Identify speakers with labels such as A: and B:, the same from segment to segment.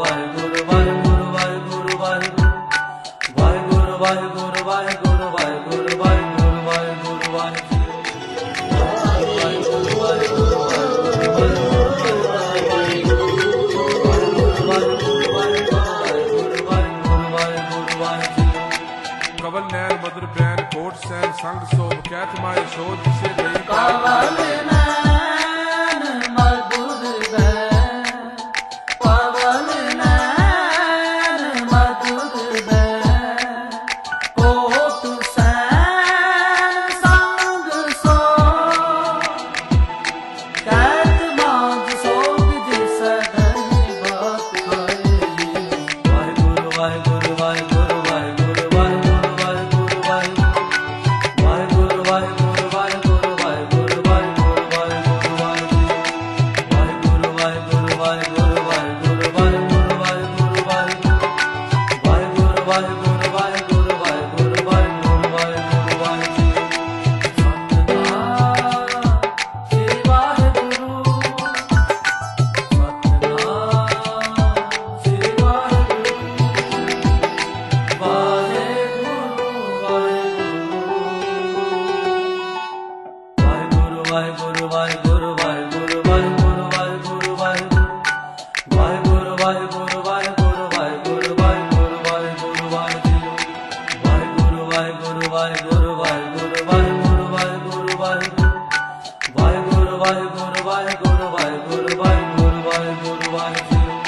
A: ਵਾਹਿਗੁਰੂ ਵਾਹਿਗੁਰੂ ਵਾਹਿਗੁਰੂ ਵਾਹਿਗੁਰੂ ਵਾਹਿਗੁਰੂ ਵਾਹਿਗੁਰੂ ਵਾਹਿਗੁਰੂ ਵਾਹਿਗੁਰੂ ਵਾਹਿਗੁਰੂ ਵਾਹਿਗੁਰੂ ਵਾਹਿਗੁਰੂ ਵਾਹਿਗੁਰੂ
B: ਕਵਲ ਨੈਣ mother ban ਕੋਟ ਸੈਨ, ਸੰਗ ਸੋਭ ਕਹਿਤ ਮਾਏ ਸੋਧ, ਜਿਸੇ ਲਈ
A: ਪਵਨ ਨੈਣ ਵਾਹਿਗੁਰੂ ਵਾਹਿਗੁਰੂ ਵਾਹਿਗੁਰੂ ਵਾਹਿਗੁਰੂ ਵਾਹਿਗੁਰੂ ਵਾਹਿਗੁਰੂ ਵਾਹਿਗੁਰੂ ਵਾਹਿਗੁਰੂ ਵਾਹਿਗੁਰੂ ਵਾਹਿਗੁਰੂ ਵਾਹਿਗੁਰੂ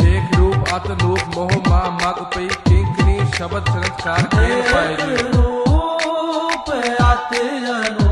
B: ਦੇਖ ਰੂਪ ਅਤ ਲੋਕ ਮੋਹ ਮਾ ਮਗ ਪਈ ਕਿੰਕਨੀ ਸ਼ਬਦ ਸੰਸਕਾਰ ਕੇ ਪਾਏ ਰੂਪ ਅਤ ਜਨੂ